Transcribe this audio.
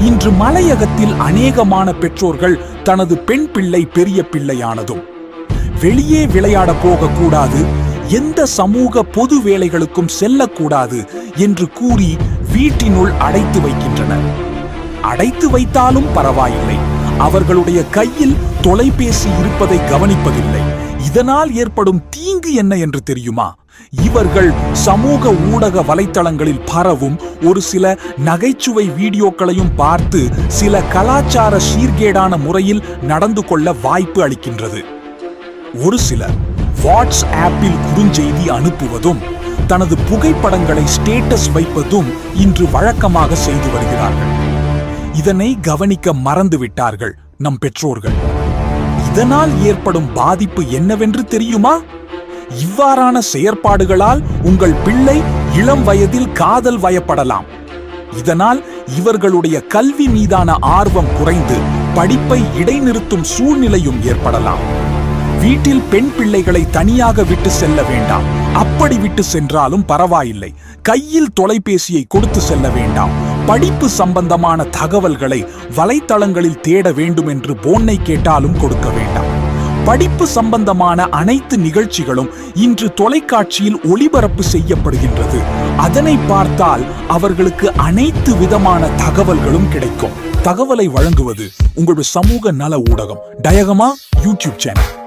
இன்று மலையகத்தில் அநேகமான பெற்றோர்கள் தனது பெண் பிள்ளை பெரிய பிள்ளையானதும். வெளியே விளையாட போகக்கூடாது எந்த சமூக பொது வேலைகளுக்கும் செல்லக்கூடாது என்று கூறி வீட்டினுள் அடைத்து வைக்கின்றனர். அடைத்து வைத்தாலும் பரவாயில்லை. அவர்களுடைய கையில் தொலைபேசி இருப்பதை கவனிப்பதில்லை. இதனால் ஏற்படும் தீங்கு என்ன என்று தெரியுமா? இவர்கள் சமூக ஊடக வலைத்தளங்களில் பரவும் ஒரு சில நகைச்சுவை வீடியோக்களையும் பார்த்து சில கலாச்சார சீர்கேடான முறையில் நடந்து கொள்ள வாய்ப்பு அளிக்கின்றது. ஒரு சிலர் வாட்ஸ் ஆப்பில் குறுஞ்செய்தி அனுப்புவதும் தனது புகைப்படங்களை ஸ்டேட்டஸ் வைப்பதும் இன்று வழக்கமாக செய்து வருகிறார்கள். இதனை கவனிக்க மறந்து விட்டார்கள் நம் பெற்றோர்கள். இதனால் ஏற்படும் பாதிப்பு என்னவென்று தெரியுமா? இவ்வாறான செயற்பாடுகளால் உங்கள் பிள்ளை இளம் வயதில் காதல் வயப்படலாம். இதனால் இவர்களுடைய கல்வி மீதான ஆர்வம் குறைந்து படிப்பை இடைநிறுத்தும் சூழ்நிலையும் ஏற்படலாம். வீட்டில் பெண் பிள்ளைகளை தனியாக விட்டு செல்ல வேண்டாம். அப்படி விட்டு சென்றாலும் பரவாயில்லை. கையில் தொலைபேசியை கொடுத்து செல்ல வேண்டாம். படிப்பு சம்பந்தமான தகவல்களை வலைத்தளங்களில் தேட வேண்டும் என்று போன்னை கேட்டாலும் கொடுக்க வேண்டாம். படிப்பு சம்பந்தமான அனைத்து நிகழ்ச்சிகளும் இன்று தொலைக்காட்சியில் ஒளிபரப்பு செய்யப்படுகின்றது. அதனை பார்த்தால் அவர்களுக்கு அனைத்து விதமான தகவல்களும் கிடைக்கும். தகவலை வழங்குவது உங்களுடைய சமூக நல ஊடகம் டயகமா யூடியூப் சேனல்.